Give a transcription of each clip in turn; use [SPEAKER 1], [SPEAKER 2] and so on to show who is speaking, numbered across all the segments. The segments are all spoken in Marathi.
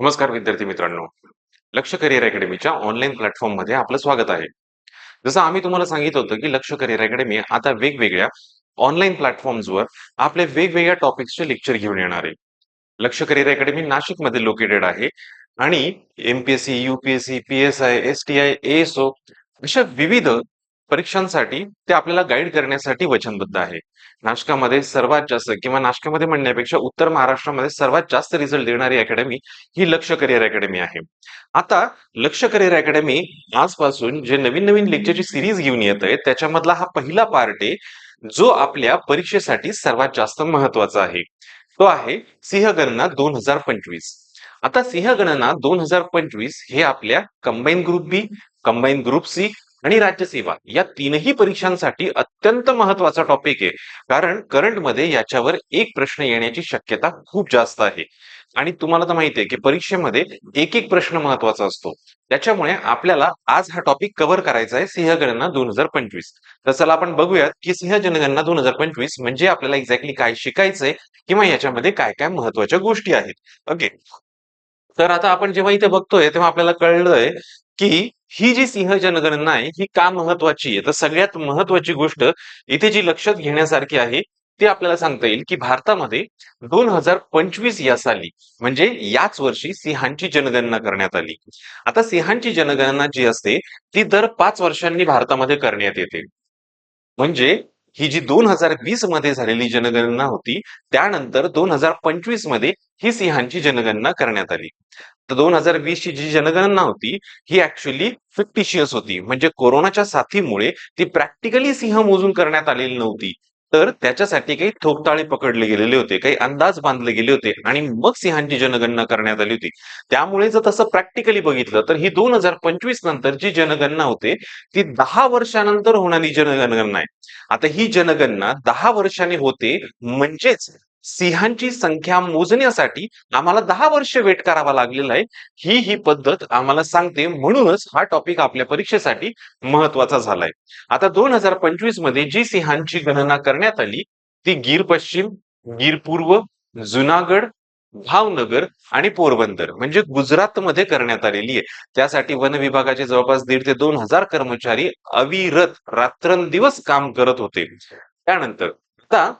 [SPEAKER 1] नमस्कार विद्यार्थी मित्रांनो. लक्ष करिअर अकॅडमीच्या ऑनलाईन प्लॅटफॉर्ममध्ये आपलं स्वागत आहे. जसं आम्ही तुम्हाला सांगितलं होतं की लक्ष करिअर अकॅडमी आता वेगवेगळ्या ऑनलाईन प्लॅटफॉर्म्सवर आपले वेगवेगळ्या टॉपिक्सचे लेक्चर घेऊन येणार आहे. लक्ष करिअर अकॅडमी नाशिकमध्ये लोकेटेड आहे आणि MPSC UPSC PSI S T I ASO अशा विविध परीक्षांसाठी ते आपल्याला गाईड करण्यासाठी वचनबद्ध आहे. नाशकामध्ये सर्वात जास्त किंवा नाशकामध्ये म्हणण्यापेक्षा उत्तर महाराष्ट्रामध्ये सर्वात जास्त रिझल्ट देणारी अकॅडमी ही लक्ष करिअर अकॅडमी आहे. आता लक्ष करिअर अकॅडमी आजपासून जे नवीन नवीन लेक्चरची सिरीज घेऊन येत आहे त्याच्यामधला हा पहिला पार्ट आहे जो आपल्या परीक्षेसाठी सर्वात जास्त महत्त्वाचा आहे. तो आहे सिंहगणना दोन हजार पंचवीस. आता सिंहगणना दोन हजार पंचवीस हे आपल्या combine group B combine group C आणि राज्यसेवा या तीनही परीक्षांसाठी अत्यंत महत्त्वाचा टॉपिक आहे. कारण करंटमध्ये याच्यावर एक प्रश्न येण्याची शक्यता खूप जास्त आहे. आणि तुम्हाला तर माहिती आहे की परीक्षेमध्ये एक एक प्रश्न महत्त्वाचा असतो. त्याच्यामुळे आपल्याला आज हा टॉपिक कव्हर करायचा आहे सिंहगणना दोन हजार पंचवीस. तर चला आपण बघूयात की सिंह जनगणना दोन हजार पंचवीस म्हणजे आपल्याला एक्झॅक्टली काय शिकायचंय किंवा याच्यामध्ये काय काय महत्त्वाच्या गोष्टी आहेत. ओके तर आता आपण जेव्हा इथे बघतोय तेव्हा आपल्याला कळलंय की ही जी सिंह जनगणना आहे ही का महत्वाची आहे? तर सगळ्यात महत्वाची गोष्ट इथे जी लक्षात घेण्यासारखी आहे ती आपल्याला सांगता येईल की भारतामध्ये दोन हजार पंचवीस या साली म्हणजे याच वर्षी सिंहांची जनगणना करण्यात आली. आता सिंहांची जनगणना जी असते ती दर पाच वर्षांनी भारतामध्ये करण्यात येते. म्हणजे ही जी दोन हजार वीसमध्ये झालेली जनगणना होती त्यानंतर दोन हजार पंचवीसमध्ये ही सिंहांची जनगणना करण्यात आली. तर दोन हजार वीस ची जी जनगणना होती ही ऍक्च्युली फिक्टिशियस होती. म्हणजे कोरोनाच्या साथीमुळे ती प्रॅक्टिकली सिंह मोजून करण्यात आलेली नव्हती. तर त्याच्यासाठी काही ठोकताळे पकडले गेलेले होते काही अंदाज बांधले गेले होते आणि मग सिंहांची जनगणना करण्यात आली होती. त्यामुळे जर तसं प्रॅक्टिकली बघितलं तर ही दोन हजार पंचवीस नंतर जी जनगणना होते ती दहा वर्षानंतर होणारी जनगणना आहे. आता ही जनगणना दहा वर्षांनी होते म्हणजेच सिंहांची संख्या मोजण्यासाठी आम्हाला दहा वर्ष वेट करावा लागलेला आहे. ही ही पद्धत आम्हाला सांगते. म्हणूनच हा टॉपिक आपल्या परीक्षेसाठी महत्त्वाचा झालाय. आता दोन हजार पंचवीसमध्ये जी सिंहांची गणना करण्यात आली ती गीर पश्चिम गीर पूर्व जुनागड भावनगर आणि पोरबंदर म्हणजे गुजरातमध्ये करण्यात आलेली आहे. त्यासाठी वन विभागाचे जवळपास दीड ते दोन हजार कर्मचारी अविरत रात्रंदिवस काम करत होते. त्यानंतर आता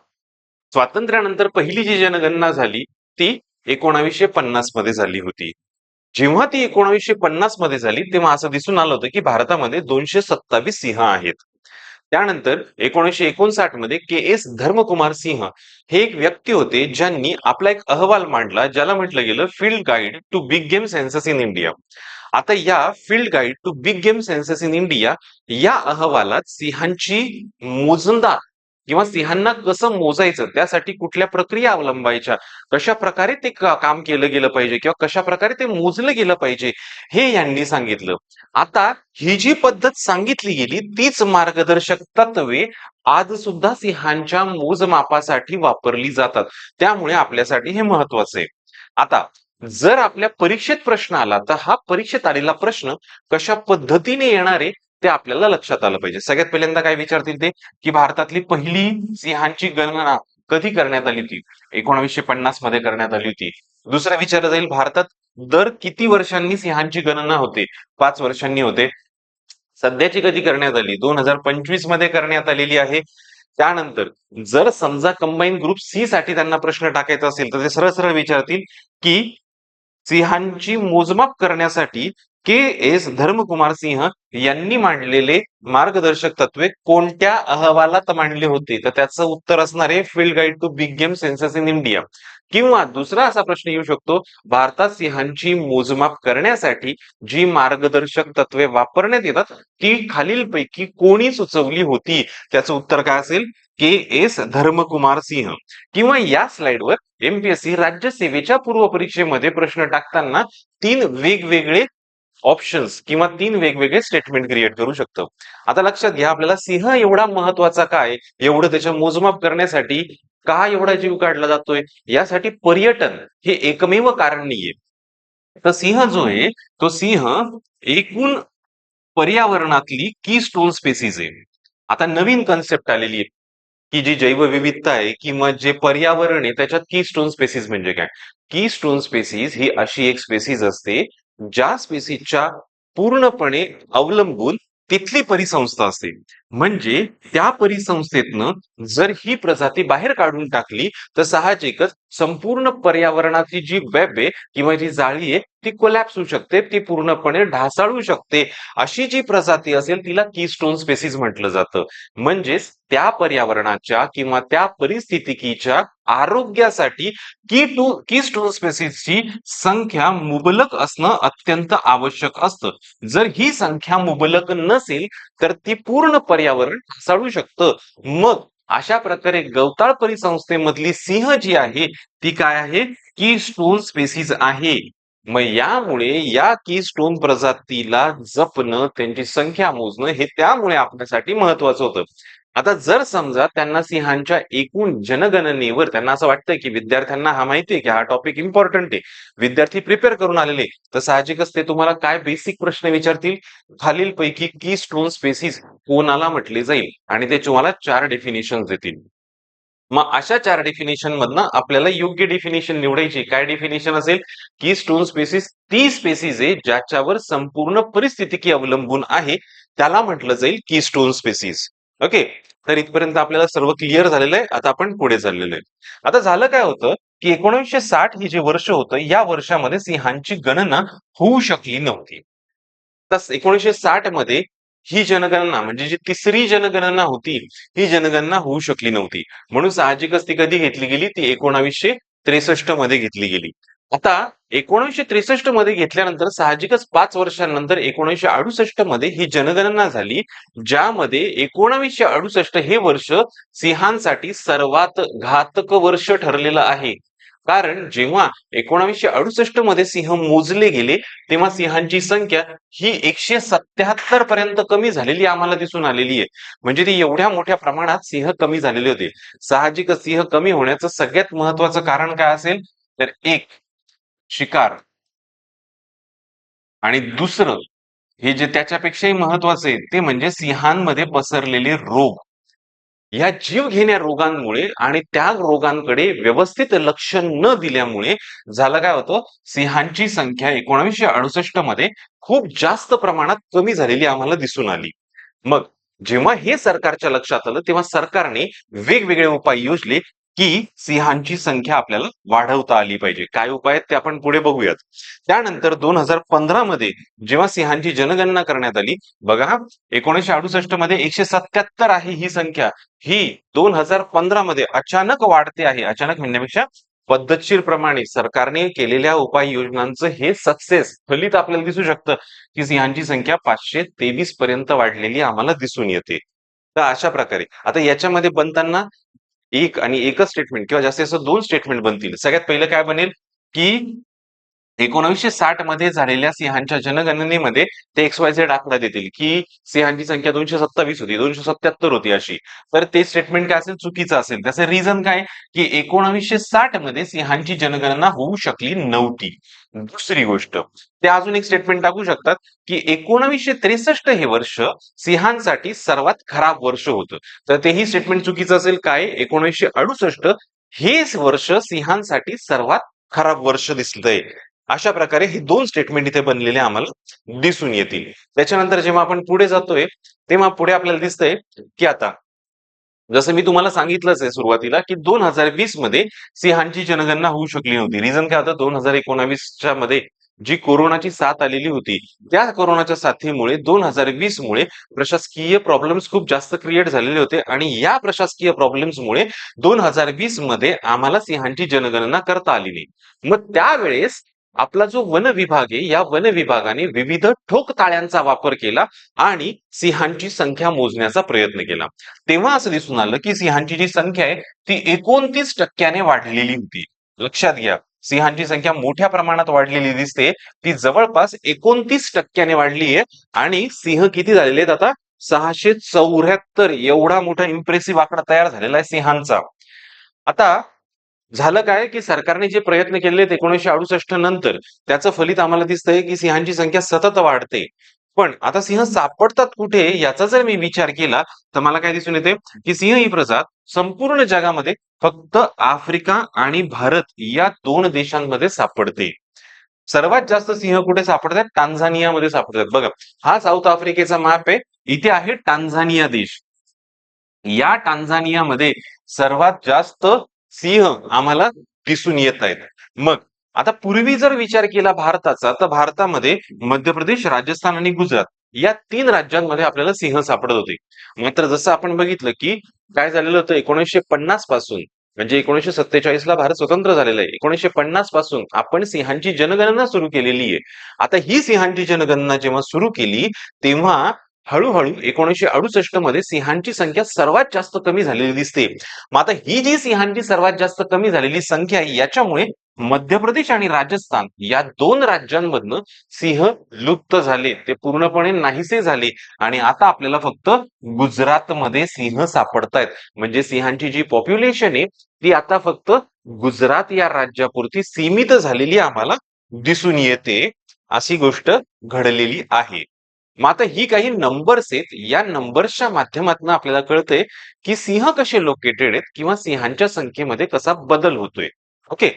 [SPEAKER 1] स्वातंत्र्यानंतर पहिली जी जनगणना झाली ती एकोणावीसशे पन्नासमध्ये झाली होती. जेव्हा ती एकोणावीसशे पन्नासमध्ये झाली तेव्हा असं दिसून आलं होतं की भारतामध्ये दोनशे सत्तावीस सिंह आहेत. त्यानंतर एकोणीसशे एकोणसाठमध्ये के एस धर्मकुमार सिंह हे एक व्यक्ती होते ज्यांनी आपला एक अहवाल मांडला ज्याला म्हटलं गेलं field guide to big game census in India. आता या field guide to big game census in India या अहवालात सिंहांची मोजंदा किंवा सिंहांना कसं मोजायचं त्यासाठी कुठल्या प्रक्रिया अवलंबायच्या कशा प्रकारे ते काम केलं गेलं पाहिजे किंवा कशा प्रकारे ते मोजलं गेलं पाहिजे हे यांनी सांगितलं. आता ही जी पद्धत सांगितली गेली तीच मार्गदर्शक तत्वे आज सुद्धा सिंहांच्या मोजमापासाठी वापरली जातात. त्यामुळे आपल्यासाठी हे महत्वाचं आहे. आता जर आपल्या परीक्षेत प्रश्न आला तर हा परीक्षेत आलेला प्रश्न कशा पद्धतीने येणार आहे ते आपल्याला लक्षात आलं पाहिजे. सगळ्यात पहिल्यांदा काय विचारतील ते? की भारतातली पहिली सिंहांची गणना कधी करण्यात आली होती? एकोणावीसशे पन्नासमध्ये करण्यात आली होती. दुसरा विचारलं जाईल भारतात दर किती वर्षांनी सिंहांची गणना होते? पाच वर्षांनी होते. सध्याची कधी करण्यात आली? दोन हजार पंचवीसमध्ये करण्यात आलेली आहे. त्यानंतर जर समजा कंबाईन ग्रुप सी साठी त्यांना प्रश्न टाकायचा असेल तर ते सरळ सरळ विचारतील की सिंहांची मोजमाप करण्यासाठी के एस धर्मकुमार सिंह यांनी मांडलेले मार्गदर्शक तत्वे कोणत्या अहवालात मांडले होते? तर त्याचं उत्तर असणार आहे field guide to big game census in India किंवा दुसरा असा प्रश्न येऊ शकतो भारतात सिंहांची मोजमाप करण्यासाठी जी मार्गदर्शक तत्वे वापरण्यात येतात ती खालीलपैकी कोणी सुचवली होती? त्याचं उत्तर काय असेल? K S Dharmakumar Sinh. किंवा या स्लाइडवर एमपीएससी राज्यसेवेच्या पूर्व परीक्षेमध्ये प्रश्न टाकताना तीन वेगवेगळे ऑप्शन्स किंवा तीन वेगवेगळे स्टेटमेंट क्रिएट करू शकतो. आता लक्षात घ्या आपल्याला सिंह एवढा महत्त्वाचा काय? एवढं त्याच्या मोजमाप करण्यासाठी का एवढा जीव काढला जातोय? यासाठी पर्यटन हे एकमेव कारण नाहीये. तर सिंह जो आहे तो सिंह एकूण पर्यावरणातली की स्टोन स्पेसीज आहे. आता नवीन कन्सेप्ट आलेली आहे की जी जैवविविधता आहे किंवा जे पर्यावरण आहे त्याच्यात की स्टोन स्पेसीज म्हणजे काय? की स्टोन स्पेसीज ही अशी एक स्पेसीज असते ज्या स्पेसिसच्या पूर्णपणे अवलंबून तिथली परिसंस्था असते. म्हणजे त्या परिसंस्थेतनं जर ही प्रजाती बाहेर काढून टाकली तर साहजिकच संपूर्ण पर्यावरणाची जी वेब आहे किंवा जी जाळी आहे ती कोलॅप्स होऊ शकते ती पूर्णपणे ढासाळू शकते. अशी जी प्रजाती असेल तिला कीस्टोन स्पेसिस म्हटलं जातं. म्हणजेच त्या पर्यावरणाच्या किंवा त्या परिस्थितीकीच्या आरोग्यासाठी की टू की स्टोन स्पेसीसची संख्या मुबलक असणं अत्यंत आवश्यक असतं. जर ही संख्या मुबलक नसेल तर ती पूर्ण पर्यावरण ढासाळू शकतं. मग अशा प्रकारे गवताळ परिसंस्थेमधली सिंह जी आहे ती काय आहे? की स्टोन स्पेसीज आहे. मग यामुळे या की स्टोन प्रजातीला जपणं त्यांची संख्या मोजणं हे त्यामुळे आपल्यासाठी महत्वाचं होतं. आता जर समजा त्यांना सिंहांच्या एकूण जनगणनेवर त्यांना असं वाटतंय की विद्यार्थ्यांना हा माहितीये की हा टॉपिक इम्पॉर्टंट आहे विद्यार्थी प्रिपेअर करून आलेले तर साहजिकच ते तुम्हाला काय बेसिक प्रश्न विचारतील? खालील पैकी की स्टोन स्पेसिस कोणाला म्हटले जाईल? आणि ते तुम्हाला चार डेफिनेशन देतील. मग अशा चार डेफिनेशन मधनं आपल्याला योग्य डेफिनेशन निवडायची काय डेफिनेशन असेल? की स्टोन स्पेसिस ती स्पेसिस आहे ज्याच्यावर संपूर्ण परिस्थिती अवलंबून आहे. त्याला म्हटलं जाईल की स्टोन स्पेसिस ओके तर इथपर्यंत आपल्याला सर्व क्लिअर झालेलं आहे. आता आपण पुढे चाललेलो आहे. आता झालं काय होतं की एकोणीसशे साठ हे जे वर्ष होतं या वर्षामध्ये सिंहांची गणना होऊ शकली नव्हती. तस एकोणीसशे साठमध्ये ही जनगणना म्हणजे जी तिसरी जनगणना होती ही जनगणना होऊ शकली नव्हती. म्हणून साहजिकच ती कधी घेतली गेली? ती एकोणावीसशे त्रेसष्टमध्ये घेतली गेली. आता एकोणीसशे त्रेसष्टमध्ये घेतल्यानंतर साहजिकच पाच वर्षांनंतर एकोणीसशे अडुसष्टमध्ये ही जनगणना झाली ज्यामध्ये एकोणावीसशे अडुसष्ट हे वर्ष सिंहांसाठी सर्वात घातक वर्ष ठरलेलं आहे. कारण जेव्हा एकोणावीसशे अडुसष्टमध्ये सिंह मोजले गेले तेव्हा सिंहांची संख्या ही एकशे सत्याहत्तर पर्यंत कमी झालेली आम्हाला दिसून आलेली आहे. म्हणजे ती एवढ्या मोठ्या प्रमाणात सिंह कमी झालेले होते. साहजिक सिंह कमी होण्याचं सगळ्यात महत्वाचं कारण काय असेल? तर एक शिकार. आणि दुसरं हे जे त्याच्यापेक्षाही महत्वाचं आहे ते म्हणजे सिंहांमध्ये पसरलेले रोग. या जीव घेण्या रोगांमुळे आणि त्या रोगांकडे व्यवस्थित लक्ष न दिल्यामुळे झालं काय होतं? सिंहांची संख्या एकोणावीसशे अडुसष्टमध्ये खूप जास्त प्रमाणात कमी झालेली आम्हाला दिसून आली. मग जेव्हा हे सरकारच्या लक्षात आलं तेव्हा सरकारने वेगवेगळे उपाय योजले की सिंहांची संख्या आपल्याला वाढवता आली पाहिजे. काय उपाय आहेत ते आपण पुढे बघूयात. त्यानंतर दोन हजार पंधरा मध्ये जेव्हा सिंहांची जनगणना करण्यात आली बघा एकोणीशे अडुसष्टमध्ये एकशे सत्याहत्तर आहे ही संख्या. ही दोन हजार पंधरा मध्ये अचानक वाढते आहे. अचानक म्हणण्यापेक्षा पद्धतशीर प्रमाणे सरकारने केलेल्या उपाययोजनांचं हे सक्सेस फलित आपल्याला दिसू शकतं की सिंहांची संख्या पाचशे तेवीस पर्यंत वाढलेली आम्हाला दिसून येते. तर अशा प्रकारे. आता याच्यामध्ये बनताना एक आणि एकच स्टेटमेंट किंवा जास्तीत जास्त दोन स्टेटमेंट बनतील. सगळ्यात पहिलं काय बनेल? की एकोणीसशे साठमध्ये झालेल्या सिंहांच्या जनगणनेमध्ये ते एक्स वाय झेड आकडा देतील की सिंहांची संख्या दोनशे सत्तावीस होती दोनशे सत्याहत्तर होती अशी. तर ते स्टेटमेंट काय असेल? चुकीचं असेल. त्याचं रिझन काय? की एकोणावीसशे साठमध्ये सिंहांची जनगणना होऊ शकली नव्हती. दुसरी गोष्ट. ते अजून एक स्टेटमेंट टाकू शकतात की एकोणावीसशे त्रेसष्ट हे वर्ष सिंहांसाठी सर्वात खराब वर्ष होतं. तर तेही स्टेटमेंट चुकीचं असेल काय? एकोणीसशे अडुसष्ट हेच वर्ष सिंहांसाठी सर्वात खराब वर्ष दिसतंय. अशा प्रकारे हे दोन स्टेटमेंट इथे बनलेले आम्हाला दिसून येतील. त्याच्यानंतर जेव्हा आपण पुढे जातोय तेव्हा पुढे आपल्याला दिसतंय की आता जसं मी तुम्हाला सांगितलंच आहे सुरुवातीला की दोन हजार वीसमध्ये सिंहांची जनगणना होऊ शकली नव्हती. रिझन काय होतं? दोन हजार एकोणावीसच्या मध्ये जी कोरोनाची साथ आलेली होती त्या कोरोनाच्या साथीमुळे दोन हजार वीस मुळे प्रशासकीय प्रॉब्लेम्स खूप जास्त क्रिएट झालेले होते आणि या प्रशासकीय प्रॉब्लेम्समुळे दोन हजार वीसमध्ये आम्हाला सिंहांची जनगणना करता आली नाही. मग त्यावेळेस आपला जो वन विभाग आहे या वन विभागाने विविध ठोक ताळ्यांचा वापर केला आणि सिंहांची संख्या मोजण्याचा प्रयत्न केला. तेव्हा असं दिसून आलं की सिंहांची जी संख्या आहे ती एकोणतीस टक्क्याने वाढलेली होती. लक्षात घ्या सिंहांची संख्या मोठ्या प्रमाणात वाढलेली दिसते ती जवळपास एकोणतीस टक्क्याने वाढली आहे आणि सिंह किती झालेले आहेत आता? सहाशे चौऱ्याहत्तर एवढा मोठा इम्प्रेसिव्ह आकडा तयार झालेला आहे सिंहांचा. आता झालं काय की सरकारने जे प्रयत्न केले एकोणीसशे अडुसष्ट नंतर त्याचं फलित आम्हाला दिसतंय की सिंहांची संख्या सतत वाढते. पण आता सिंह सापडतात कुठे याचा जर मी विचार केला तर मला काय दिसून येते की सिंह ही प्रजात संपूर्ण जगामध्ये फक्त आफ्रिका आणि भारत या दोन देशांमध्ये सापडते. सर्वात जास्त सिंह कुठे सापडतात? टांझानियामध्ये सापडतात. बघा हा साऊथ आफ्रिकेचा मॅप आहे. इथे आहे टांझानिया देश. या टांझानियामध्ये सर्वात जास्त सिंह आम्हाला दिसून येत आहेत. मग आता पूर्वी जर विचार केला भारताचा तर भारतामध्ये मध्य प्रदेश राजस्थान आणि गुजरात या तीन राज्यांमध्ये आपल्याला सिंह सापडत होते. मात्र जसं आपण बघितलं की काय झालेलं होतं एकोणीसशे पन्नासपासून म्हणजे एकोणीसशे सत्तेचाळीस ला भारत स्वतंत्र झालेला आहे. एकोणीसशे पन्नासपासून आपण सिंहांची जनगणना सुरू केलेली आहे. आता ही सिंहांची जनगणना जेव्हा सुरू केली तेव्हा हळूहळू एकोणीसशे अडुसष्टमध्ये सिंहांची संख्या सर्वात जास्त कमी झालेली दिसते. मग आता ही जी सिंहांची सर्वात जास्त कमी झालेली संख्या आहे याच्यामुळे मध्य प्रदेश आणि राजस्थान या दोन राज्यांमधनं सिंह लुप्त झाले. ते पूर्णपणे नाहीसे झाले. आणि आता आपल्याला फक्त गुजरातमध्ये सिंह सापडतायत. म्हणजे सिंहांची जी पॉप्युलेशन आहे ती आता फक्त गुजरात या राज्यापुरती सीमित झालेली आम्हाला दिसून येते. अशी गोष्ट घडलेली आहे. मग आता ही काही नंबर्स आहेत. या नंबर्सच्या माध्यमातून आपल्याला कळतंय की सिंह कसे लोकेटेड आहेत किंवा सिंहांच्या संख्येमध्ये कसा बदल होतोय. ओके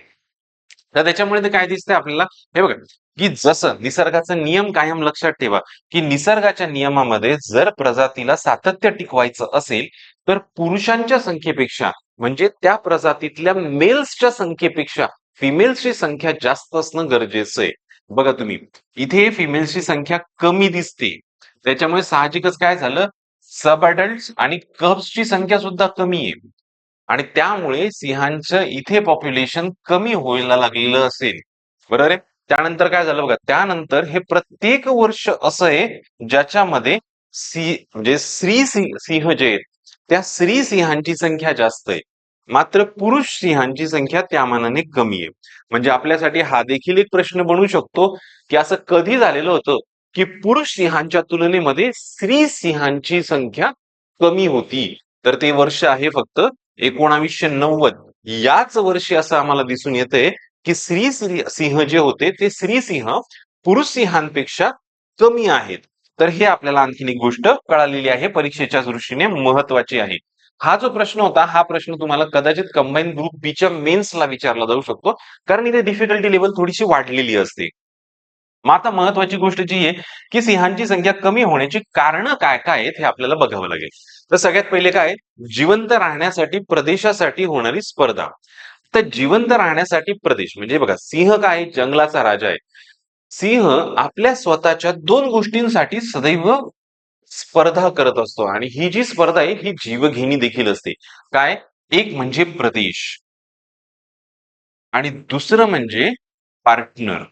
[SPEAKER 1] तर त्याच्यामुळे ते काय दिसतंय आपल्याला? हे बघा की जसं निसर्गाचा नियम कायम लक्षात ठेवा की निसर्गाच्या नियमामध्ये जर प्रजातीला सातत्य टिकवायचं असेल तर पुरुषांच्या संख्येपेक्षा म्हणजे त्या प्रजातीतल्या मेल्सच्या संख्येपेक्षा फिमेल्सची संख्या जास्त असणं गरजेचं आहे. बघा तुम्ही इथे फिमेल्सची संख्या कमी दिसते. त्याच्यामुळे साहजिकच काय झालं? सब अडल्ट आणि कब्सची संख्या सुद्धा कमी आहे. आणि त्यामुळे सिंहांचं इथे पॉप्युलेशन कमी व्हायला लागलेलं असेल. बरोबर आहे? त्यानंतर काय झालं बघा? त्यानंतर हे प्रत्येक वर्ष असं आहे ज्याच्यामध्ये सी म्हणजे स्त्री सिंह सिंह जे आहेत त्या स्त्री सिंहांची संख्या जास्त आहे. मात्र पुरुष सिंहांची संख्या त्या मानाने कमी आहे. म्हणजे आपल्यासाठी हा देखील एक प्रश्न बनू शकतो की असं कधी झालेलं होतं की पुरुष सिंहांच्या तुलनेमध्ये स्त्री सिंहांची संख्या कमी होती. तर ते वर्ष आहे फक्त एकोणावीसशे नव्वद. याच वर्षी असं आम्हाला दिसून येतंय की स्त्री सिंह जे होते ते स्त्री सिंह पुरुष सिंहांपेक्षा कमी आहेत. तर हे आपल्याला आणखीन एक गोष्ट कळालेली आहे. परीक्षेच्या दृष्टीने महत्वाची आहे. हा जो प्रश्न होता हा प्रश्न तुम्हाला कदाचित कंबाईन ग्रुप बीच्या मेन्सला विचारला जाऊ शकतो. कारण इथे डिफिकल्टी लेवल थोडीशी वाढलेली असते. मग आता महत्वाची गोष्ट जी आहे की सिंहांची संख्या कमी होण्याची कारण काय काय आहेत हे आपल्याला बघावं लागेल. तर सगळ्यात पहिले काय जिवंत राहण्यासाठी प्रदेशासाठी होणारी स्पर्धा. तर जिवंत राहण्यासाठी प्रदेश म्हणजे बघा सिंह काय आहे? जंगलाचा राजा आहे. सिंह आपल्या स्वतःच्या दोन गोष्टींसाठी सदैव स्पर्धा करत असतो. आणि ही जी स्पर्धा आहे ही जीवघेणी देखील असते. काय? एक म्हणजे प्रदेश. आणि दुसरं म्हणजे पार्टनर.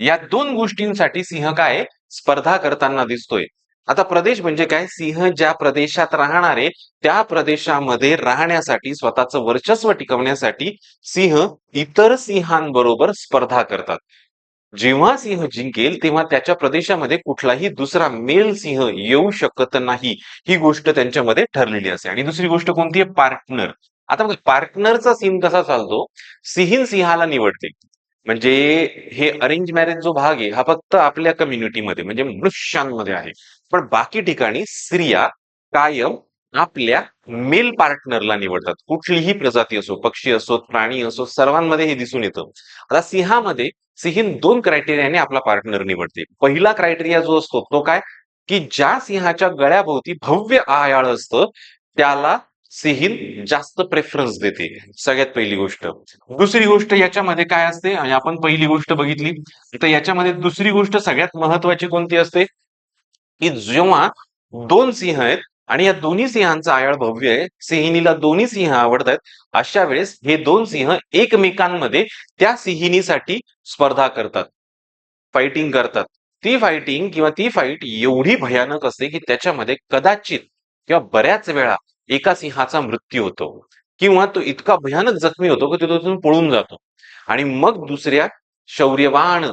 [SPEAKER 1] या दोन गोष्टींसाठी सिंह काय? स्पर्धा करताना दिसतोय. आता प्रदेश म्हणजे काय? सिंह ज्या प्रदेशात राहणारे त्या प्रदेशामध्ये राहण्यासाठी स्वतःचं वर्चस्व टिकवण्यासाठी सिंह इतर सिंहांबरोबर स्पर्धा करतात. जेव्हा सिंह जिंकेल तेव्हा त्याच्या प्रदेशामध्ये कुठलाही दुसरा मेल सिंह येऊ शकत नाही. ही गोष्ट त्यांच्यामध्ये ठरलेली असते. आणि दुसरी गोष्ट कोणती आहे? पार्टनर. आता बघा पार्टनरचा सीन कसा चालतो? सिंहीन सिंहाला निवडते. म्हणजे हे अरेंज मॅरेज जो भाग आहे हा फक्त आपल्या कम्युनिटीमध्ये म्हणजे मनुष्यांमध्ये आहे. पण बाकी ठिकाणी स्त्रिया कायम आपल्या मेल पार्टनरला निवडतात. कुठलीही प्रजाती असो पक्षी असो प्राणी असो सर्वांमध्ये हे दिसून येतं. आता सिंहामध्ये सिंहीन दोन क्रायटेरियाने आपला पार्टनर निवडते. पहिला क्रायटेरिया जो असतो तो काय? की ज्या सिंहाच्या गळ्याभोवती भव्य आयाळ असतं त्याला सिंहीन जास्त प्रेफरन्स देते. सगळ्यात पहिली गोष्ट. दुसरी गोष्ट याच्यामध्ये काय असते? आणि आपण पहिली गोष्ट बघितली तर याच्यामध्ये दुसरी गोष्ट सगळ्यात महत्वाची कोणती असते? की जेव्हा दोन सिंह आहेत आणि या दोन्ही सिंहांचा आयाळ भव्य आहे. सिंहिणीला दोन्ही सिंह आवडतात. अशा वेळेस हे दोन सिंह एकमेकांमध्ये त्या सिंहिणीसाठी स्पर्धा करतात. फायटिंग करतात. ती फायटिंग किंवा ती फाईट एवढी भयानक असते की त्याच्यामध्ये कदाचित किंवा बऱ्याच वेळा एका सिंहाचा मृत्यू होतो किंवा तो इतका भयानक जखमी होतो की तो तिथून पळून जातो. आणि मग दुसऱ्या शौर्यवान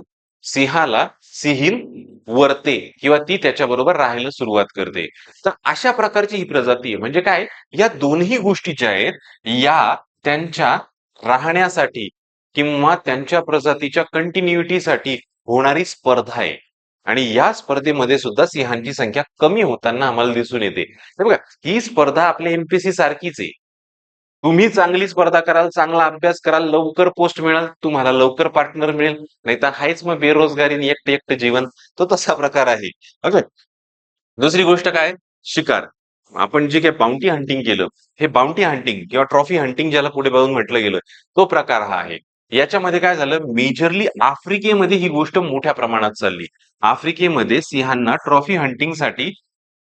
[SPEAKER 1] सिंहाला सिंहीन वरते किंवा ती त्याच्याबरोबर राहायला सुरुवात करते. तर अशा प्रकारची ही प्रजाती आहे. म्हणजे काय? या दोन्ही गोष्टी ज्या आहेत या त्यांच्या राहण्यासाठी किंवा त्यांच्या प्रजातीच्या कंटिन्युटीसाठी होणारी स्पर्धा आहे. आणि या स्पर्धेमध्ये सुद्धा सिंहांची संख्या कमी होताना आम्हाला दिसून येते. बघा ही स्पर्धा आपल्या एमपीसी सारखीच आहे. तुम्ही चांगली स्पर्धा कराल चांगला अभ्यास कराल लवकर पोस्ट मिळाल तुम्हाला लवकर पार्टनर मिळेल नाही तर हायच मग बेरोजगारी एकटे एकटे जीवन तो तसा प्रकार आहे. ओके दुसरी गोष्ट काय? शिकार. आपण जे काही बाउंटी हंटिंग केलं हे बाउंटी हंटिंग किंवा ट्रॉफी हंटिंग ज्याला पुढे बघून म्हटलं गेलं तो प्रकार हा आहे. याच्यामध्ये काय झालं? मेजरली आफ्रिकेमध्ये ही गोष्ट मोठ्या प्रमाणात चालली. आफ्रिकेमध्ये सिंहांना ट्रॉफी हंटिंगसाठी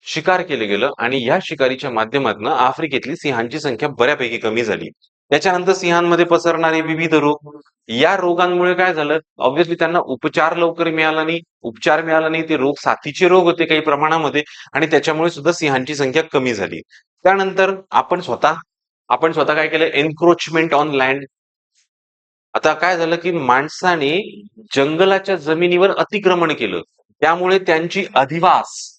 [SPEAKER 1] शिकार केलं गेलं आणि या शिकारीच्या माध्यमातून आफ्रिकेतली सिंहांची संख्या बऱ्यापैकी कमी झाली. त्याच्यानंतर सिंहांमध्ये पसरणारे विविध रोग. या रोगांमुळे काय झालं? ऑब्व्हियसली त्यांना उपचार लवकर मिळाला नाही. उपचार मिळाला नाही ते रोग साथीचे रोग होते काही प्रमाणामध्ये आणि त्याच्यामुळे सुद्धा सिंहांची संख्या कमी झाली. त्यानंतर आपण स्वतः आपण स्वतः काय केलं? एन्क्रोचमेंट ऑन लँड आता काय झालं की माणसाने जंगलाच्या जमिनीवर अतिक्रमण केलं. त्यामुळे त्यांची अधिवास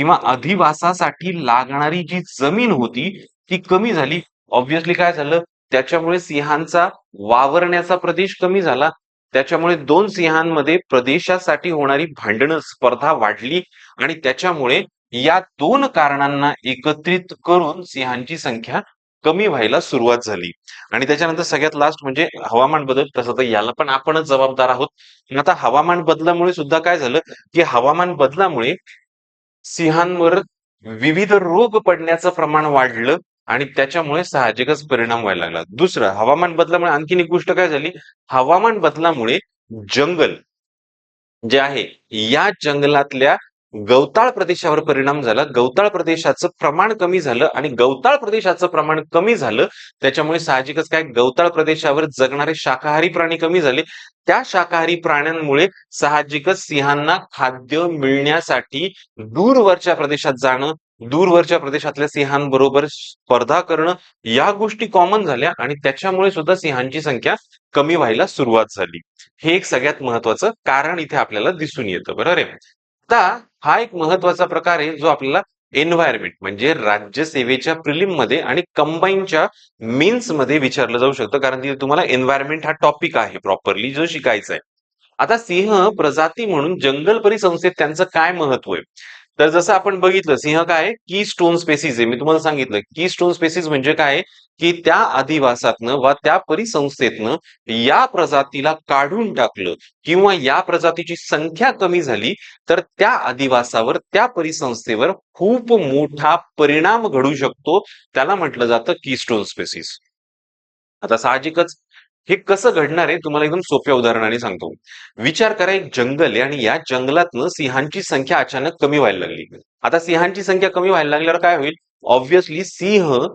[SPEAKER 1] किंवा अधिवासासाठी लागणारी जी जमीन होती ती कमी झाली. ऑब्विसली काय झालं? त्याच्यामुळे सिंहांचा वावरण्याचा प्रदेश कमी झाला. त्याच्यामुळे दोन सिंहांमध्ये प्रदेशासाठी होणारी भांडणं स्पर्धा वाढली आणि त्याच्यामुळे या दोन कारणांना एकत्रित करून सिंहांची संख्या कमी व्हायला सुरुवात झाली. आणि त्याच्यानंतर सगळ्यात लास्ट म्हणजे हवामान बदल तसं तर याला पण आपणच जबाबदार आहोत. आता हवामान बदलामुळे सुद्धा काय झालं? की हवामान बदलामुळे सिंहांवर विविध रोग पडण्याचं प्रमाण वाढलं आणि त्याच्यामुळे साहजिकच परिणाम व्हायला लागला. दुसरं हवामान बदलामुळे आणखीन एक गोष्ट काय झाली? हवामान बदलामुळे जंगल जे आहे या जंगलातल्या गवताळ प्रदेशावर परिणाम झाला. गवताळ प्रदेशाचं प्रमाण कमी झालं आणि गवताळ प्रदेशाचं प्रमाण कमी झालं त्याच्यामुळे साहजिकच काय? गवताळ प्रदेशावर जगणारे शाकाहारी प्राणी कमी झाले. त्या शाकाहारी प्राण्यांमुळे साहजिकच सिंहांना खाद्य मिळण्यासाठी दूरवरच्या प्रदेशात जाणं दूरवरच्या प्रदेशातल्या सिंहांबरोबर स्पर्धा करणं या गोष्टी कॉमन झाल्या आणि त्याच्यामुळे सुद्धा सिंहांची संख्या कमी व्हायला सुरुवात झाली. हे एक सगळ्यात महत्वाचं कारण इथे आपल्याला दिसून येतं. बरोबर आहे? आता हा एक महत्त्वाचा प्रकार आहे जो आपल्याला एन्व्हायरमेंट म्हणजे राज्यसेवेच्या प्रिलिममध्ये आणि कंबाईनच्या मेन्समध्ये विचारलं जाऊ शकतं. कारण तिथे तुम्हाला एन्व्हायरमेंट हा टॉपिक आहे प्रॉपरली जो शिकायचा आहे. आता सिंह प्रजाती म्हणून जंगल परिसंस्थेत त्यांचं काय महत्त्व आहे? तर जसं आपण बघितलं सिंह काय? की स्टोन स्पेसिस आहे. मी तुम्हाला सांगितलं की स्टोन स्पेसिस म्हणजे काय? की त्या आदिवासातनं वा त्या परिसंस्थेतनं या प्रजातीला काढून टाकलं किंवा या प्रजातीची संख्या कमी झाली तर त्या आदिवासावर त्या परिसंस्थेवर खूप मोठा परिणाम घडू शकतो. त्याला म्हटलं जातं की स्टोन स्पेसिस आता साहजिकच हे कसं घडणार आहे? तुम्हाला एकदम सोप्या उदाहरणाने सांगतो. विचार करा एक जंगल आहे आणि या जंगलातनं सिंहांची संख्या अचानक कमी व्हायला लागली. आता सिंहांची संख्या कमी व्हायला लागल्यावर काय होईल? ऑब्व्हियसली सिंह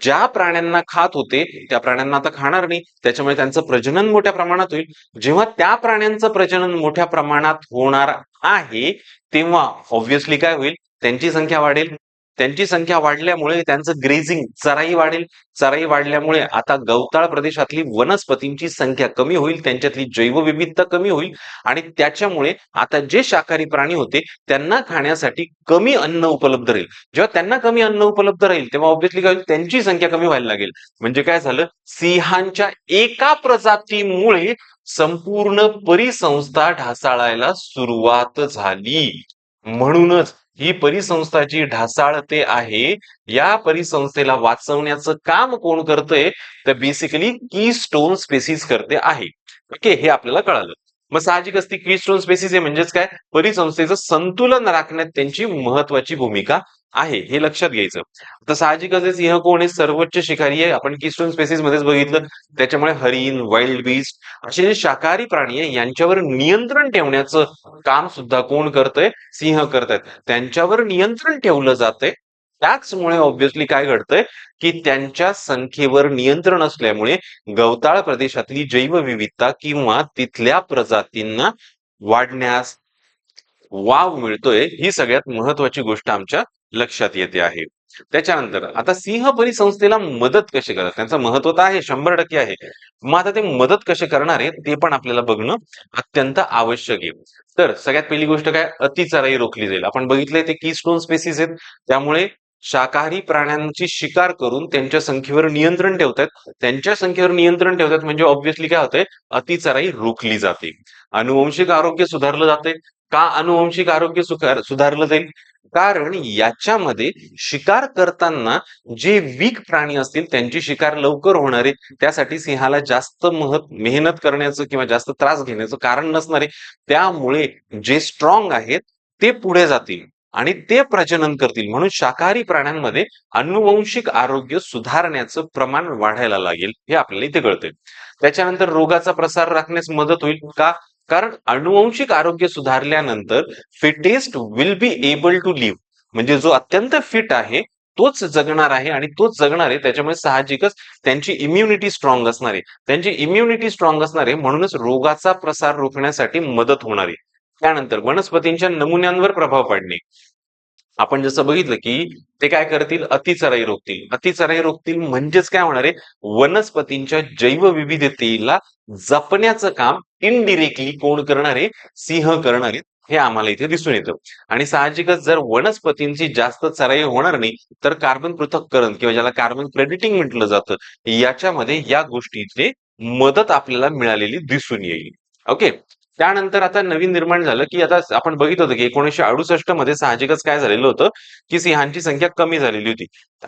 [SPEAKER 1] ज्या प्राण्यांना खात होते त्या प्राण्यांना आता खाणार नाही. त्याच्यामुळे त्यांचं प्रजनन मोठ्या प्रमाणात होईल. जेव्हा त्या प्राण्यांचं प्रजनन मोठ्या प्रमाणात होणार आहे तेव्हा ऑब्व्हियसली काय होईल? त्यांची संख्या वाढेल. त्यांची संख्या वाढल्यामुळे त्यांचं ग्रेझिंग चराई वाढेल चराई वाढल्यामुळे आता गवताळ प्रदेशातली वनस्पतींची संख्या कमी होईल त्यांच्यातली जैवविविधता कमी होईल आणि त्याच्यामुळे आता जे शाकाहारी प्राणी होते त्यांना खाण्यासाठी कमी अन्न उपलब्ध राहील. जेव्हा त्यांना कमी अन्न उपलब्ध राहील तेव्हा ऑब्व्हियसली काय होईल? त्यांची संख्या कमी व्हायला लागेल. म्हणजे काय झालं? सिंहांच्या एका प्रजातीमुळे संपूर्ण परिसंस्था ढासाळायला सुरुवात झाली. म्हणूनच ही परिसंस्था जी ढासाळते आहे या परिसंस्थेला वाचवण्याचं काम कोण करतंय? तर बेसिकली की स्टोन स्पेसिस करते आहे. ओके हे आपल्याला कळालं. मग साहजिकच ती की स्टोन स्पेसिस आहे म्हणजेच काय? परिसंस्थेचं संतुलन राखण्यात त्यांची महत्वाची भूमिका आहे हे लक्षात घ्यायचं. आता साहजिकच हे सिंह कोण आहे सर्वोच्च शिकारी आहे. आपण किस्टोन स्पेसिस मध्येच बघितलं. त्याच्यामुळे हरिण वाईल्ड बीस्ट असे जे शाकाहारी प्राणी आहे यांच्यावर नियंत्रण ठेवण्याचं काम सुद्धा कोण करतंय? सिंह करतायत त्यांच्यावर नियंत्रण ठेवलं जातंय. त्याचमुळे ऑब्व्हियसली काय घडतंय? की त्यांच्या संख्येवर नियंत्रण असल्यामुळे गवताळ प्रदेशातली जैवविविधता किंवा तिथल्या प्रजातींना वाढण्यास वाव मिळतोय. ही सगळ्यात महत्वाची गोष्ट आमच्या लक्षात येते आहे. त्याच्यानंतर आता सिंह परिसंस्थेला मदत कशी करतात? त्यांचं महत्त्व तर आहे शंभर टक्के आहे. मग आता ते मदत कसे करणार आहे ते पण आपल्याला बघणं अत्यंत आवश्यक आहे. तर सगळ्यात पहिली गोष्ट काय? अतिचराई रोखली जाईल. आपण बघितलंय ते की स्टोन स्पेसिस आहेत. त्यामुळे शाकाहारी प्राण्यांची शिकार करून त्यांच्या संख्येवर नियंत्रण ठेवतात त्यांच्या संख्येवर नियंत्रण ठेवतात म्हणजे ऑब्व्हियसली काय होतंय? अतिचराई रोखली जाते. अनुवंशिक आरोग्य सुधारलं जाते. का अनुवंशिक आरोग्य सुधारलं जाईल? कारण याच्यामध्ये शिकार करताना जे वीक प्राणी असतील त्यांची शिकार लवकर होणारे त्यासाठी सिंहाला जास्त महत मेहनत करण्याचं किंवा जास्त त्रास घेण्याचं कारण नसणारे त्यामुळे जे स्ट्रॉंग आहेत ते पुढे जातील आणि ते प्रजनन करतील. म्हणून शाकाहारी प्राण्यांमध्ये अनुवंशिक आरोग्य सुधारण्याचं प्रमाण वाढायला लागेल हे आपल्याला इथे कळतंय. त्याच्यानंतर रोगाचा प्रसार राखण्यास मदत होईल का? कारण अनुवंशिक आरोग्य सुधारल्यानंतर fittest will be able to live म्हणजे जो अत्यंत फिट आहे तोच जगणार आहे आणि तोच जगणार आहे त्याच्यामुळे साहजिकच त्यांची इम्युनिटी स्ट्रॉंग असणार. आहे त्यांची इम्युनिटी स्ट्रॉंग असणार आहे म्हणूनच रोगाचा प्रसार रोखण्यासाठी मदत होणार. आहे त्यानंतर वनस्पतींच्या नमुन्यांवर प्रभाव पाडणे. आपण जसं बघितलं की ते काय करतील? अतिचराई रोखतील. अतिचराई रोखतील म्हणजेच काय होणार आहे? वनस्पतींच्या जैवविविधतेला जपण्याचं काम इनडिरेक्टली कोण करणार आहे? सिंह करणार हे आम्हाला इथे दिसून येतं. आणि साहजिकच जर वनस्पतींची जास्त चराई होणार नाही तर कार्बन पृथक्करण किंवा ज्याला कार्बन क्रेडिटिंग म्हटलं जातं याच्यामध्ये या गोष्टीचे मदत आपल्याला मिळालेली दिसून येईल. ओके त्यानंतर आता नवीन निर्माण झालं की आता आपण बघित होतं की एकोणीसशे अडुसष्टमध्ये साहजिकच काय झालेलं होतं की सिंहांची संख्या कमी झालेली होती.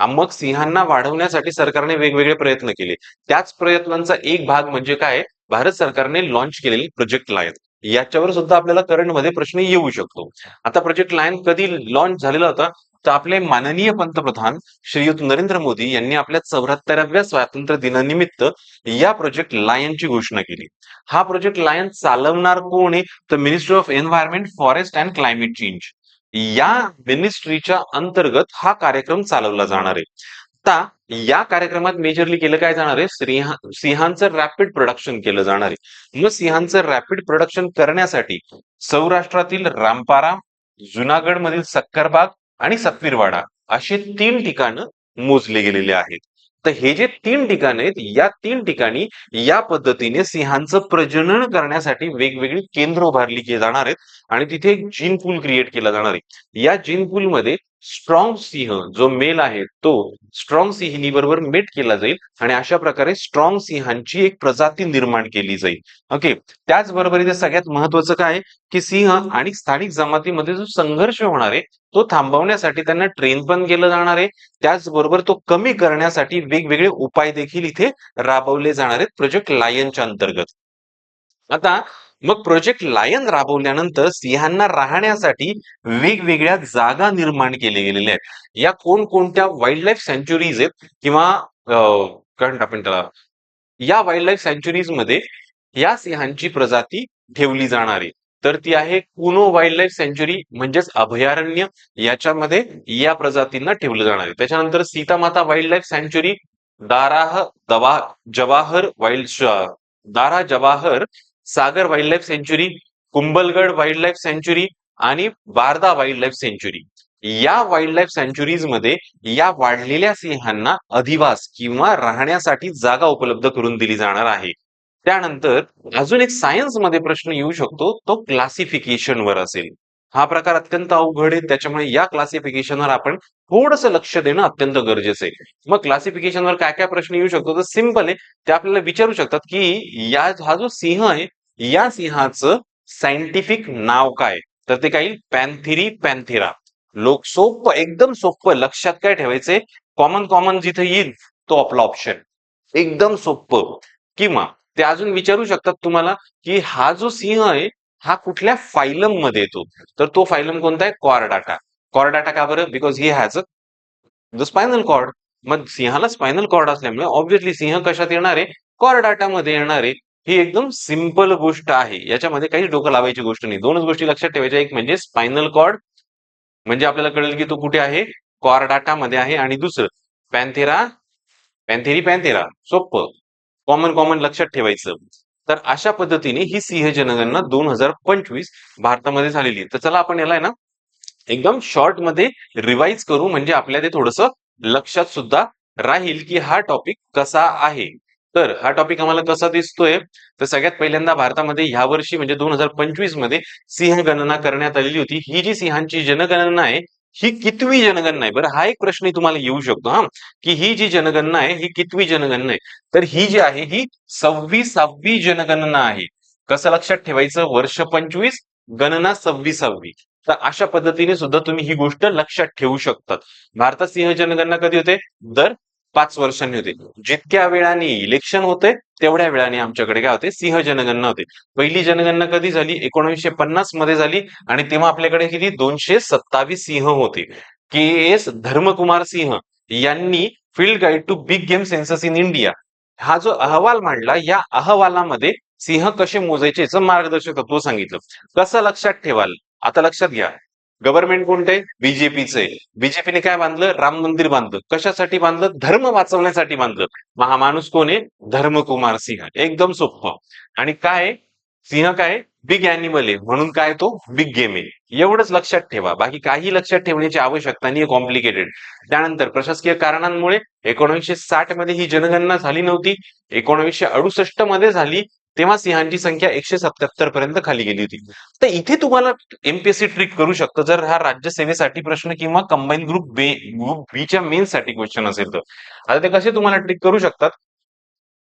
[SPEAKER 1] मग सिंहांना वाढवण्यासाठी सरकारने वेगवेगळे प्रयत्न केले. त्याच प्रयत्नांचा एक भाग म्हणजे काय? भारत सरकारने लॉन्च केलेली प्रोजेक्ट लायन याच्यावर सुद्धा आपल्याला करंटमध्ये प्रश्न येऊ शकतो. आता प्रोजेक्ट लायन कधी लॉन्च झालेला होता? तर आपले माननीय पंतप्रधान श्रीयुत नरेंद्र मोदी यांनी आपल्या चौऱ्याहत्तराव्या स्वातंत्र्य दिनानिमित्त या प्रोजेक्ट लायनची घोषणा केली. हा प्रोजेक्ट लायन चालवणार कोण आहे? तर ministry of environment forest and climate change या मिनिस्ट्रीच्या अंतर्गत हा कार्यक्रम चालवला जाणार आहे. आता या कार्यक्रमात मेजरली केलं काय जाणार आहे? सिंहा सिंहांचं रॅपिड प्रोडक्शन केलं जाणार आहे. मग सिंहांचं रॅपिड प्रोडक्शन करण्यासाठी सौराष्ट्रातील रामपारा जुनागड मधील सक्करबाग आणि सत्वीरवाडा अशी तीन ठिकाणं मोजले गेलेले आहेत. तर हे जे तीन ठिकाण आहेत या तीन ठिकाणी या पद्धतीने सिंहांचं प्रजनन करण्यासाठी वेगवेगळी केंद्र उभारली जाणार आहेत आणि तिथे एक जीन पूल क्रिएट केला जाणार आहे. या जीन पूल मध्ये स्ट्रॉंग सिंह जो मेल आहे तो स्ट्रॉंग सिंहिणी बरोबर मेट केला जाईल आणि अशा प्रकारे स्ट्रॉंग सिंहांची एक प्रजाती निर्माण केली जाईल. ओके त्याचबरोबर इथे सगळ्यात महत्वाचं काय की सिंह आणि स्थानिक जमातीमध्ये जो संघर्ष होणार आहे तो थांबवण्यासाठी त्यांना ट्रेन पण केलं जाणार आहे. त्याचबरोबर तो कमी करण्यासाठी वेगवेगळे उपाय देखील इथे राबवले जाणार आहेत प्रोजेक्ट लायनच्या अंतर्गत. आता मग प्रोजेक्ट लायन राबवल्यानंतर सिंहांना राहण्यासाठी वेगवेगळ्या जागा निर्माण केले गेलेल्या आहेत. या कोणकोणत्या वाईल्ड लाईफ सँच्युरीज आहेत किंवा काय आपण त्याला या वाईल्ड लाईफ सँच्युरीजमध्ये या सिंहांची प्रजाती ठेवली जाणार आहे. तर ती आहे कुनो वाईल्ड लाईफ सँच्युरी म्हणजेच अभयारण्य. याच्यामध्ये या प्रजातींना ठेवलं जाणार आहे. त्याच्यानंतर सीतामाता वाईल्ड लाईफ सँच्युरी दाराह दवा Jawahar wild Darrah Jawahar Sagar wild life sanctuary Kumbhalgarh wild life sanctuary आणि वारदा वाईल्ड लाईफ सेंच्युरी या वाईल्ड लाईफ सेंच्युरीजमध्ये या वाढलेल्या सिंहांना अधिवास किंवा राहण्यासाठी जागा उपलब्ध करून दिली जाणार आहे. त्यानंतर अजून एक सायन्समध्ये प्रश्न येऊ शकतो तो क्लासिफिकेशन वर असेल. हा प्रकार अत्यंत अवघड आहे त्याच्यामुळे या क्लासिफिकेशनवर आपण थोडस लक्ष देणं अत्यंत गरजेचं आहे. मग क्लासिफिकेशनवर काय काय प्रश्न येऊ शकतो तर सिंपल आहे. ते आपल्याला विचारू शकतात की या हा जो सिंह आहे या सिंहाचं सायंटिफिक नाव काय? तर ते काही पॅन्थिरी पॅन्थिरा लोक सोपं एकदम सोपं लक्षात काय ठेवायचे? कॉमन कॉमन जिथे येईल तो आपला ऑप्शन एकदम सोप्प किंवा ते अजून विचारू शकतात तुम्हाला की हा जो सिंह आहे हा कुठल्या फायलममध्ये येतो? तर तो फायलम कोणता आहे? कॉर्डाटा कॉर्डाटा का बरं? Because he has the spinal cord मग सिंहाला स्पायनल कॉर्ड असल्यामुळे ऑब्व्हियसली सिंह कशात येणार आहे? कॉर्डाटा मध्ये येणार आहे. ही एकदम सिंपल गोष्ट आहे. याच्यामध्ये काही डोकं लावायची गोष्ट नाही. दोनच गोष्टी लक्षात ठेवायच्या. एक म्हणजे स्पायनल कॉर्ड म्हणजे आपल्याला कळेल की तो कुठे आहे? कॉर्डाटा मध्ये आहे. आणि दुसरं पॅन्थेरा पॅन्थेरी पॅन्थेरा. सोप्प. कॉमन कॉमन लक्षात ठेवायचं. तर अशा पद्धतीने ही सिंह जनगणना दोन हजार पंचवीस भारतामध्ये झालेली तर चला आपण याला ना एकदम शॉर्टमध्ये रिवाइज करू. म्हणजे आपल्या ते थोडस लक्षात सुद्धा राहील की हा टॉपिक कसा आहे. तर हा टॉपिक आम्हाला कसा दिसतोय? तर सगळ्यात पहिल्यांदा भारतामध्ये ह्या वर्षी म्हणजे दोन हजार पंचवीसमध्ये सिंह गणना करण्यात आलेली होती. ही जी सिंहांची जनगणना आहे ही कितवी जनगणना आहे? बरं हा एक प्रश्न तुम्हाला येऊ शकतो हा. की ही जी जनगणना आहे ही कितवी जनगणना आहे? तर ही जी आहे ही सव्वीसावी जनगणना आहे. कसं लक्षात ठेवायचं? वर्ष पंचवीस गणना सव्वीसावी. तर अशा पद्धतीने सुद्धा तुम्ही ही गोष्ट लक्षात ठेवू शकतात. भारतात सिंह जनगणना कधी होते? दर पाच वर्षांनी होते. जितक्या वेळाने इलेक्शन होते तेवढ्या वेळाने आमच्याकडे काय होते? सिंह जनगणना होते. पहिली जनगणना कधी झाली? एकोणीसशे पन्नासमध्ये झाली आणि तेव्हा आपल्याकडे किती? दोनशे सत्तावीस सिंह होते. के एस धर्मकुमार सिंह यांनी field guide to big game census in India हा जो अहवाल मांडला या अहवालामध्ये सिंह कसे मोजायचे याचं मार्गदर्शक तत्व सांगितलं. कसं लक्षात ठेवाल? आता लक्षात घ्या. गव्हर्नमेंट कोणते? बीजेपीचे बीजेपीने काय बांधलं? राम मंदिर बांधलं. कशासाठी बांधलं? धर्म वाचवण्यासाठी बांधलं. महामाणूस कोण आहे? धर्मकुमार सिंह. एकदम सोपं. आणि काय सिंह काय बिग अॅनिमल आहे. म्हणून काय तो? बिग गेम आहे. एवढंच लक्षात ठेवा. बाकी काही लक्षात ठेवण्याची आवश्यकता नाही कॉम्प्लिकेटेड त्यानंतर प्रशासकीय कारणांमुळे एकोणीसशे साठमध्ये ही जनगणना झाली नव्हती. एकोणीसशे अडुसष्टमध्ये झाली. तेव्हा सिंहांची संख्या एकशे सत्याहत्तर पर्यंत खाली गेली होती. तर इथे तुम्हाला एमपीएससी ट्रिक करू शकतं. जर हा राज्यसेवेसाठी प्रश्न किंवा कंबाईन ग्रुप बे ग्रुप बीच्या मेन साठी क्वेश्चन असेल तर. आता ते कसे तुम्हाला ट्रिक करू शकतात?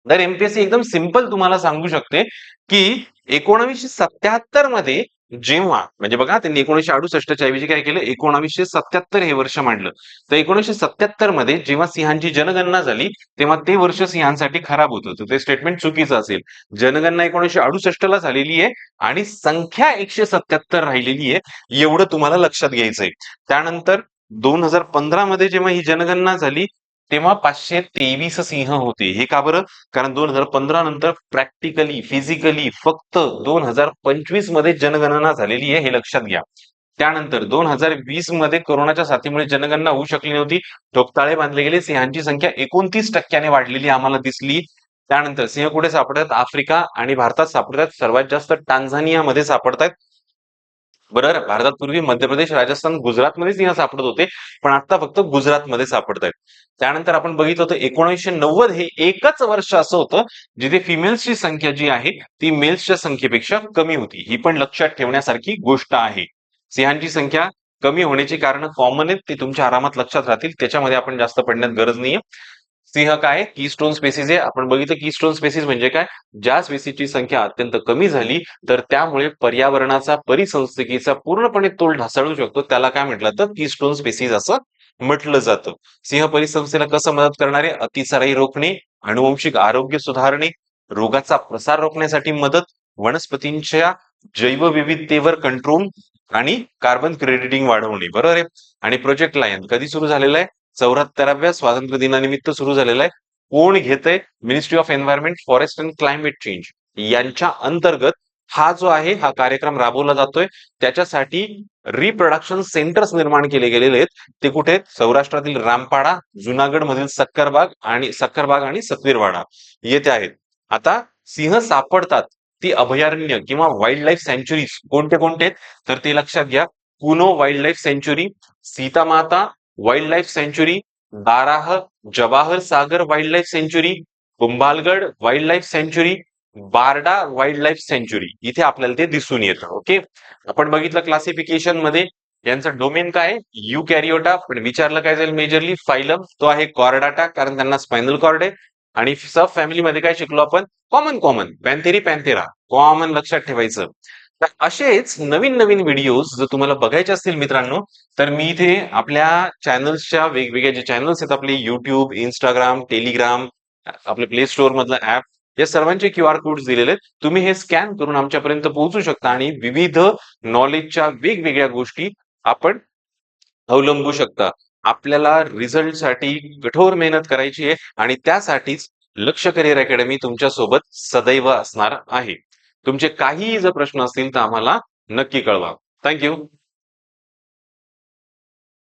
[SPEAKER 1] तर एमपीएससी एकदम सिंपल तुम्हाला सांगू शकते की एकोणावीसशे सत्याहत्तरमध्ये जेव्हा म्हणजे बघा त्यांनी एकोणीशे अडुसष्टच्या ऐवजी काय केलं? एकोणावीसशे सत्याहत्तर हे वर्ष मांडलं. तर एकोणीसशे सत्याहत्तरमध्ये जेव्हा सिंहांची जनगणना झाली तेव्हा ते वर्ष सिंहांसाठी खराब होतं ते स्टेटमेंट चुकीचं असेल. जनगणना एकोणीसशे अडुसष्ट ला झालेली आहे आणि संख्या एकशे सत्याहत्तर राहिलेली आहे एवढं तुम्हाला लक्षात घ्यायचंय. त्यानंतर दोन हजार पंधरा मध्ये जेव्हा ही जनगणना झाली तेव्हा पाचशे तेवीस सिंह होते. हे का बरं? कारण दोन हजार पंधरा नंतर प्रॅक्टिकली फिजिकली फक्त दोन हजार पंचवीसमध्ये जनगणना झालेली आहे हे लक्षात घ्या. त्यानंतर दोन हजार वीसमध्ये कोरोनाच्या साथीमुळे जनगणना होऊ शकली नव्हती. ठोकताळे बांधले गेले. सिंहांची संख्या एकोणतीस टक्क्याने वाढलेली आम्हाला दिसली. त्यानंतर सिंह कुठे सापडतात? आफ्रिका आणि भारतात सापडतात. सर्वात जास्त टांझानियामध्ये सापडतात. बरोबर भारतात पूर्वी मध्य प्रदेश राजस्थान गुजरातमध्येच सिंह सापडत होते पण आता फक्त गुजरातमध्ये सापडत आहेत त्यानंतर आपण बघितलं होतं एकोणीसशे नव्वद हे एकच वर्ष असं होतं जिथे फिमेल्सची संख्या जी आहे ती मेल्सच्या संख्येपेक्षा कमी होती. ही पण लक्षात ठेवण्यासारखी गोष्ट आहे. सिंहांची संख्या कमी होण्याची कारण कॉमन आहेत ते तुमच्या आरामात लक्षात राहतील. त्याच्यामध्ये आपण जास्त पडण्यात गरज नाहीये. सिंह काय की स्टोन स्पेसिस आहे. आपण बघितलं की स्टोन स्पेसिस म्हणजे काय? ज्या स्पेसिसची संख्या अत्यंत कमी झाली तर त्यामुळे पर्यावरणाचा परिसंस्थितीचा पूर्णपणे तोल ढासळू शकतो. त्याला काय म्हटलं तर की स्टोन स्पेसिस असं म्हटलं जातं. सिंह परिसंस्थेला कसं मदत करणारे? अतिसाराई रोखणे अनुवंशिक आरोग्य सुधारणे रोगाचा प्रसार रोखण्यासाठी मदत वनस्पतींच्या जैवविविधतेवर कंट्रोल आणि कार्बन क्रेडिटिंग वाढवणे. बरोबर आहे? आणि प्रोजेक्ट लायन कधी सुरू झालेला आहे? चौऱ्याहत्तराव्या स्वातंत्र्य दिनानिमित्त सुरू झालेला आहे. कोण घेतंय? Ministry of environment forest and climate change यांच्या अंतर्गत हा जो आहे हा कार्यक्रम राबवला जातोय. त्याच्यासाठी रिप्रोडक्शन सेंटर्स निर्माण केले गेलेले आहेत. ते कुठे? आहेत सौराष्ट्रातील रामपाडा जुनागड मधील सक्करबाग आणि सक्करबाग आणि सतवीरवाडा येथे आहेत. आता सिंह सापडतात. ती अभयारण्य किंवा वाईल्ड लाईफ सँच्युरीज कोणते कोणते आहेत? तर ते लक्षात घ्या. Kuno wild life सँच्युरी Sitamata wild life sanctuary Darrah Jawahar Sagar wild life sanctuary Kumbhalgarh wild life sanctuary Barda wild life sanctuary इथे आपल्याला ते दिसून येतं ओके? आपण बघितलं क्लासिफिकेशनमध्ये यांचं डोमेन काय यू कॅरिओटा पण विचारलं काय जाईल मेजरली फायलम तो आहे कॉर्डाटा कारण त्यांना स्पायनल कॉर्ड आहे. आणि सब फॅमिलीमध्ये काय शिकलो आपण? Common common pantherae panthera common लक्षात ठेवायचं. तर असेच नवीन नवीन व्हिडिओज जर तुम्हाला बघायचे असतील मित्रांनो तर मी इथे आपल्या चॅनल्सच्या वेगवेगळ्या जे चॅनल्स आहेत आपले युट्यूब इंस्टाग्राम टेलिग्राम आपले प्ले स्टोअर मधलं ऍप या सर्वांचे क्यू आर कोड दिलेले आहेत. तुम्ही हे स्कॅन करून आमच्यापर्यंत पोहोचू शकता आणि विविध नॉलेजच्या वेगवेगळ्या गोष्टी आपण अवलंबू शकता. आपल्याला रिझल्टसाठी कठोर मेहनत करायची आहे आणि त्यासाठीच लक्ष करिअर अकॅडमी तुमच्यासोबत सदैव असणार आहे. तुमचे काहीही जर प्रश्न असतील तर आम्हाला नक्की कळवा. थँक्यू